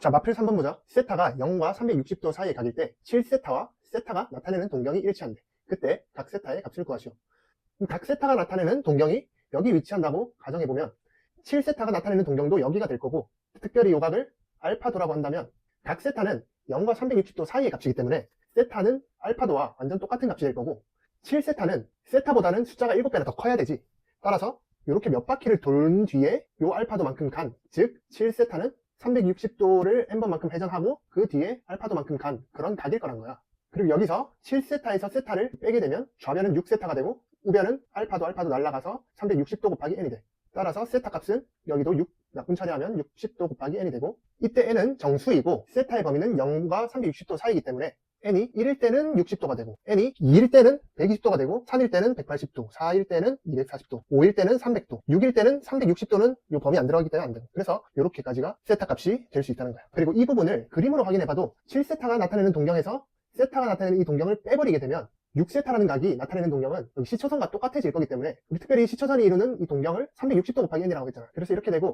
자, 마필 3번 보자. 세타가 0과 360도 사이의 각일 때 7세타와 세타가 나타내는 동경이 일치한대. 그때 각 세타의 값을 구하시오. 각 세타가 나타내는 동경이 여기 위치한다고 가정해보면 7세타가 나타내는 동경도 여기가 될 거고 특별히 요 각을 알파도라고 한다면 각 세타는 0과 360도 사이의 값이기 때문에 세타는 알파도와 완전 똑같은 값이 될 거고 7세타는 세타보다는 숫자가 7배나 더 커야 되지. 따라서 이렇게 몇 바퀴를 돌은 뒤에 요 알파도만큼 간, 즉 7세타는 360도를 n번만큼 회전하고 그 뒤에 알파도만큼 간 그런 각일 거란 거야. 그리고 여기서 7세타에서 세타를 빼게 되면 좌변은 6세타가 되고 우변은 알파도 알파도 날라가서 360도 곱하기 n이 돼. 따라서 세타 값은 여기도 6 약분 처리하면 60도 곱하기 n이 되고 이때 n은 정수이고 세타의 범위는 0과 360도 사이이기 때문에 n이 1일 때는 60도가 되고 n이 2일 때는 120도가 되고 3일 때는 180도, 4일 때는 240도, 5일 때는 300도, 6일 때는 360도는 이 범위 안 들어가기 때문에 안 되고 그래서 이렇게까지가 세타 값이 될 수 있다는 거야. 그리고 이 부분을 그림으로 확인해봐도 7세타가 나타내는 동경에서 세타가 나타내는 이 동경을 빼버리게 되면 6세타라는 각이 나타내는 동경은 여기 시초선과 똑같아질 거기 때문에 우리 특별히 시초선이 이루는 이 동경을 360도 곱하기 n이라고 했잖아. 그래서 이렇게 되고